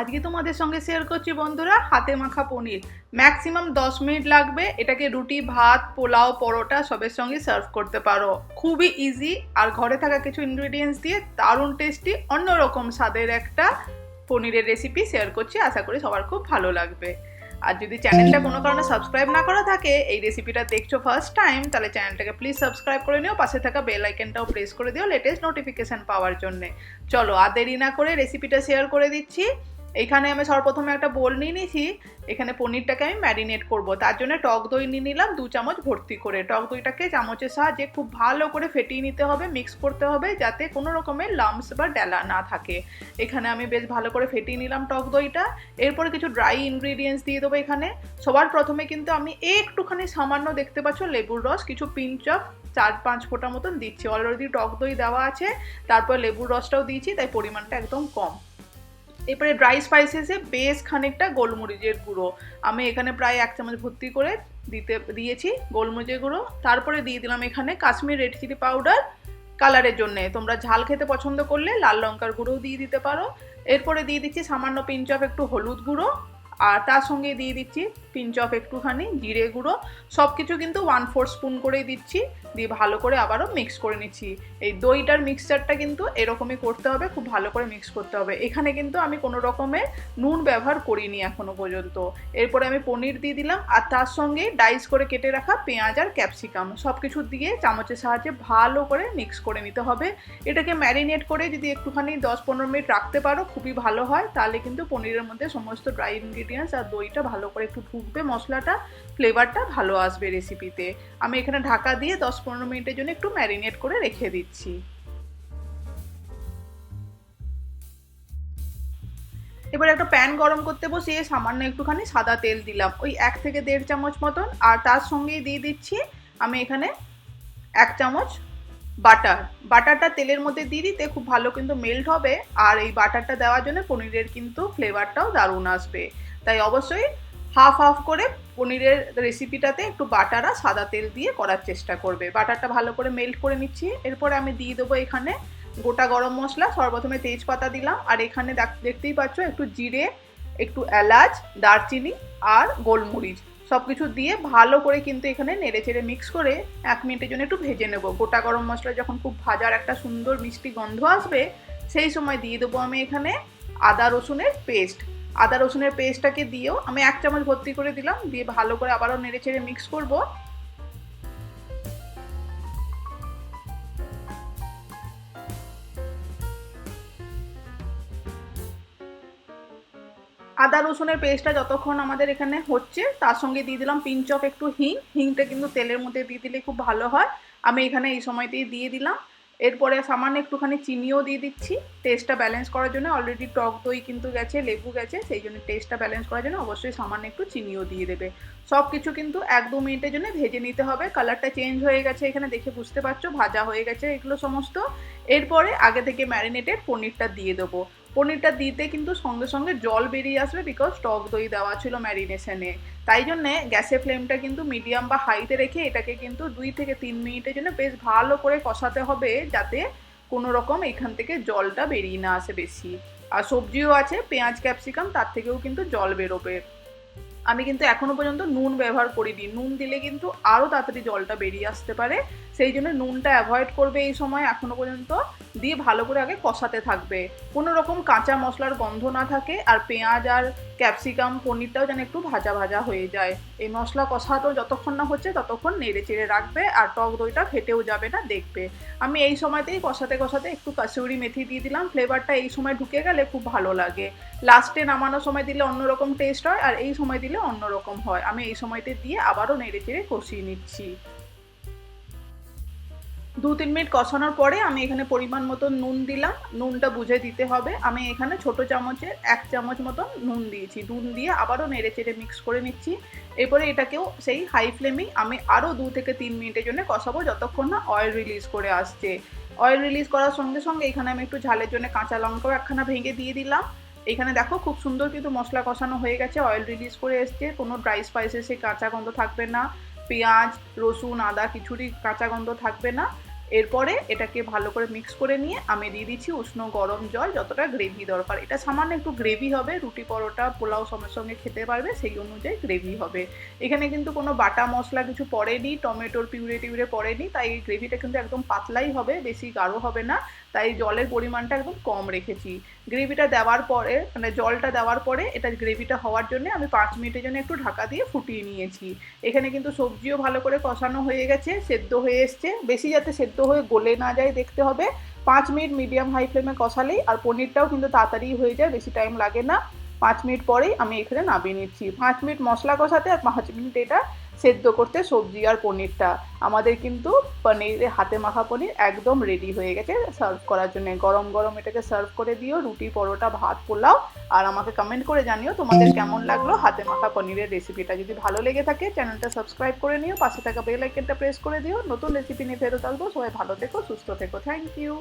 আজকে তোমাদের সঙ্গে শেয়ার করছি বন্ধুরা, হাতে মাখা পনির। ম্যাক্সিমাম দশ মিনিট লাগবে, এটাকে রুটি, ভাত, পোলাও, পরোটা সবের সঙ্গে সার্ভ করতে পারো। খুবই ইজি আর ঘরে থাকা কিছু ইনগ্রিডিয়েন্টস দিয়ে দারুণ টেস্টি অন্যরকম স্বাদের একটা পনিরের রেসিপি শেয়ার করছি, আশা করি সবার খুব ভালো লাগবে। আর যদি চ্যানেলটা কোনো কারণে সাবস্ক্রাইব না করা থাকে, এই রেসিপিটা দেখছ ফার্স্ট টাইম তাহলে চ্যানেলটাকে প্লিজ সাবস্ক্রাইব করে নিও, পাশে থাকা বেল আইকনটাও প্রেস করে দিও লেটেস্ট নোটিফিকেশন পাওয়ার জন্য। চলো, আর দেরি না করে রেসিপিটা শেয়ার করে দিচ্ছি। এখানে আমি সর্বপ্রথমে একটা বোল নিয়ে নিয়েছি। এখানে পনিরটাকে আমি ম্যারিনেট করব। তার জন্য টক দই নিয়ে নিলাম, দু চামচ ভর্তি করে। টক দইটাকে চামচের সাহায্যে খুব ভালো করে ফেটিয়ে নিতে হবে মিক্স করতে হবে, যাতে কোনো রকমের লামস বা ডেলা না থাকে। এখানে আমি বেশ ভালো করে ফেটিয়ে নিলাম টক দইটা। এরপরে কিছু ড্রাই ইনগ্রিডিয়েন্টস দিয়ে দেবো এখানে। সবার প্রথমে কিন্তু আমি একটুখানি সামান্য দেখতে পাচ্ছ লেবুর রস, কিছু পিঞ্চ অফ চার পাঁচ ফোঁটা মতন দিচ্ছি। অলরেডি টক দই দেওয়া আছে, তারপর লেবুর রসটাও দিয়েছি, তাই পরিমাণটা একদম কম। এরপরে ড্রাই স্পাইসেসে বেশ খানিকটা গোলমরিচের গুঁড়ো। আমি এখানে প্রায় এক চামচ ভর্তি করে দিতে, দিয়েছি গোলমরিচের গুঁড়ো। তারপরে দিয়ে দিলাম এখানে কাশ্মীর রেড চিলি পাউডার কালারের জন্যে। তোমরা ঝাল খেতে পছন্দ করলে লাল লঙ্কার গুঁড়োও দিয়ে দিতে পারো। এরপরে দিয়ে দিচ্ছি সামান্য পিঞ্চ অফ একটু হলুদ গুঁড়ো। আর তার সঙ্গে দিয়ে দিচ্ছি পিঞ্চ অফ একটুখানি, জিরে গুঁড়ো সব কিছু কিন্তু ওয়ান ফোর স্পুন করেই দিচ্ছি, দিয়ে ভালো করে আবারও মিক্স করে নিচ্ছি। এই দইটার মিক্সচারটা কিন্তু এরকমই করতে হবে, খুব ভালো করে মিক্স করতে হবে। এখানে কিন্তু আমি কোনো রকমের নুন ব্যবহার করিনি এখনও পর্যন্ত। এরপরে আমি পনির দিয়ে দিলাম, আর তার সঙ্গে ডাইস করে কেটে রাখা পেঁয়াজ আর ক্যাপসিকাম সব কিছু দিয়ে চামচের সাহায্যে ভালো করে মিক্স করে নিতে হবে। এটাকে ম্যারিনেট করে যদি একটুখানি দশ পনেরো মিনিট রাখতে পারো, খুবই ভালো হয়, তাহলে কিন্তু পনিরের মধ্যে সমস্ত ড্রাই ইনগ্রিডিয়েন্টস আর দইটা ভালো করে একটু ঢুকবে মশলাটা ফ্লেভারটা ভালো আসবে রেসিপিতে আমি এখানে ঢাকা দিয়ে দশ পনেরো মিনিটের জন্য একটু ম্যারিনেট করে রেখে দিচ্ছি। এবার একটা প্যান গরম করতে বসিয়ে সামান্য একটুখানি সাদা তেল দিলাম। ওই এক থেকে দেড় চামচ মতন, আর তার সঙ্গেই দিয়ে দিচ্ছি আমি এখানে এক চামচ বাটার। বাটারটা তেলের মধ্যে দিয়ে দিতে খুব ভালো কিন্তু মেল্ট হবে, আর এই বাটারটা দেওয়ার জন্য পনিরের কিন্তু ফ্লেভারটাও দারুণ আসবে। তাই অবশ্যই হাফ হাফ করে পনিরের রেসিপিটাতে একটু বাটার আর সাদা তেল দিয়ে করার চেষ্টা করবে। বাটারটা ভালো করে মেল্ট করে নিচ্ছি। এরপরে আমি দিয়ে দেবো এখানে গোটা গরম মশলা, সর্বপ্রথমে তেজপাতা দিলাম। আর এখানে দেখতেই পাচ্ছ একটু জিরে, একটু এলাচ, দারচিনি আর গোলমরিচ। সব কিছু দিয়ে ভালো করে কিন্তু এখানে নেড়ে চেড়ে মিক্স করে এক মিনিটের জন্য একটু ভেজে নেব। গোটা গরম মশলা যখন খুব ভাজার একটা সুন্দর মিষ্টি গন্ধ আসবে, সেই সময় দিয়ে দেবো আমি এখানে আদা রসুনের পেস্ট আদা রসুনের পেস্টটাকে দিয়েও আমি এক চামচ ভর্তি করে দিলাম, দিয়ে ভালো করে আবারও নেড়ে চেড়ে মিক্স করব। আদা রসুনের পেস্টটা যতক্ষণ আমাদের এখানে হচ্ছে, তার সঙ্গে দিয়ে দিলাম পিঞ্চ অফ একটু হিং। হিংটা কিন্তু তেলের মধ্যে দিয়ে দিলে খুব ভালো হয়। আমি এখানে এই সময়তেই দিয়ে দিলাম। এরপরে সামান্য একটুখানি চিনিও দিয়ে দিচ্ছি। টেস্টটা ব্যালেন্স করার জন্য অলরেডি টক দই কিন্তু গেছে, লেবু গেছে, সেই জন্য টেস্টটা ব্যালেন্স করার জন্য অবশ্যই সামান্য একটু চিনিও দিয়ে দেবে। সব কিছু কিন্তু এক দু মিনিটের জন্য ভেজে নিতে হবে। কালারটা চেঞ্জ হয়ে গেছে এখানে, দেখে বুঝতে পারছ, ভাজা হয়ে গেছে এগুলো সমস্ত। এরপরে আগে থেকে ম্যারিনেটেড পনিরটা দিয়ে দেবো। পনিরটা দিতে কিন্তু সঙ্গে সঙ্গে জল বেরিয়ে আসবে বিকজ টক দই দেওয়া ছিল ম্যারিনেশনে তাই জন্যে গ্যাসের ফ্লেমটা কিন্তু মিডিয়াম বা হাইতে রেখে এটাকে কিন্তু দুই থেকে তিন মিনিটের জন্য বেশ ভালো করে কষাতে হবে যাতে কোনো রকম এখান থেকে জলটা বেরিয়ে না আসে বেশি। আর সবজিও আছে, পেঁয়াজ ক্যাপসিকাম তার থেকেও কিন্তু জল বেরোবে। আমি কিন্তু এখনও পর্যন্ত নুন ব্যবহার করিনি। নুন দিলে কিন্তু আরও তাড়াতাড়ি জলটা বেরিয়ে আসতে পারে। সেই জন্য নুনটা অ্যাভয়েড করবে এই সময় এখনও পর্যন্ত। দিয়ে ভালো করে আগে কষাতে থাকবে। কোনো রকম কাঁচা মশলার গন্ধ না থাকে আর পেঁয়াজ আর ক্যাপসিকাম, পনিরটাও যেন একটু ভাজা ভাজা হয়ে যায়। এই মশলা কষাটো যতক্ষণ না হচ্ছে ততক্ষণ নেড়ে চেড়ে রাখবে আর টক দইটা ফেটেও যাবে না দেখবে। আমি এই সময়তেই কষাতে কষাতে একটু কাসুরি মেথি দিয়ে দিলাম, ফ্লেভারটা এই সময় ঢুকে গেলে খুব ভালো লাগে। লাস্টে নামানোর সময় দিলে অন্যরকম টেস্ট হয় আর এই সময় দিলে অন্যরকম হয়। আমি এই সময়তে দিয়ে আবারও নেড়ে চেড়ে কষিয়ে নিচ্ছি। দু তিন মিনিট কষানোর পরে আমি এখানে পরিমাণ মতো নুন দিলাম। নুনটা বুঝে দিতে হবে। আমি এখানে ছোট চামচের এক চামচ মতো নুন দিয়েছি। নুন দিয়ে আবারও নেড়ে চেড়ে মিক্স করে নিচ্ছি। এরপরে এটাকেও সেই হাই ফ্লেমেই আমি আরও দু থেকে তিন মিনিটের জন্য কষাবো যতক্ষণ না অয়েল রিলিজ করে আসছে। অয়েল রিলিজ করার সঙ্গে সঙ্গে এখানে আমি একটু ঝালের জন্য কাঁচা লঙ্কাও একখানা ভেঙে দিয়ে দিলাম। এখানে দেখো খুব সুন্দর কিন্তু মশলা কষানো হয়ে গেছে অয়েল রিলিজ করে এসছে। কোনো ড্রাই স্পাইসেসে কাঁচা গন্ধ থাকবে না। পেঁয়াজ, রসুন, আদা কিছুরই কাঁচা গন্ধ থাকবে না। এরপরে এটাকে ভালো করে মিক্স করে নিয়ে আমি দিয়ে দিচ্ছি উষ্ণ গরম জল, যতটা গ্রেভি দরকার। এটা সামান্য একটু গ্রেভি হবে, রুটি পরোটা, পোলাও সঙ্গে সঙ্গে খেতে পারবে, সেই অনুযায়ী গ্রেভি হবে। এখানে কিন্তু কোনো বাটা মশলা কিছু পড়েনি, টমেটোর পিউরে টিউরে পড়েনি, তাই এই গ্রেভিটা কিন্তু একদম পাতলাই হবে, বেশি গাঢ় হবে না। তাই জলের পরিমাণটা একদম কম রেখেছি। গ্রেভিটা দেওয়ার পরে মানে জলটা দেওয়ার পরে এটা গ্রেভিটা হওয়ার জন্য আমি পাঁচ মিনিটের জন্য একটু ঢাকা দিয়ে ফুটিয়ে নিয়েছি। এখানে কিন্তু সবজিও ভালো করে কষানো হয়ে গেছে, সেদ্ধ হয়ে এসছে। বেশি যাতে সেদ্ধ হয়ে গলে না যায় দেখতে হবে। পাঁচ মিনিট মিডিয়াম হাই ফ্লেমে কষালেই আর পনিরটাও কিন্তু তাড়াতাড়ি হয়ে যায়, বেশি টাইম লাগে না। পাঁচ মিনিট পরেই আমি এখানে নামিয়ে নিচ্ছি। পাঁচ মিনিট মশলা কষাতে আর পাঁচ মিনিট এটা সেদ্ধ করতে সবজি আর পনিরটা। আমাদের কিন্তু পনিরের হাতে মাখা পনির একদম রেডি হয়ে গেছে সার্ভ করার জন্য। গরম গরম এটাকে সার্ভ করে দিও, রুটি, পরোটা, ভাত, পোলাও, আর আমাকে কমেন্ট করে জানিও তোমাদের কেমন লাগল হাতে মাখা পনিরের রেসিপিটা যদি ভালো লেগে থাকে চ্যানেলটা সাবস্ক্রাইব করে নিও, পাশে থাকা বেল আইকনটা প্রেস করে দিও। নতুন রেসিপি নিয়ে ফেরত আসব। সবাই ভালো থেকো, সুস্থ থেকো। Thank you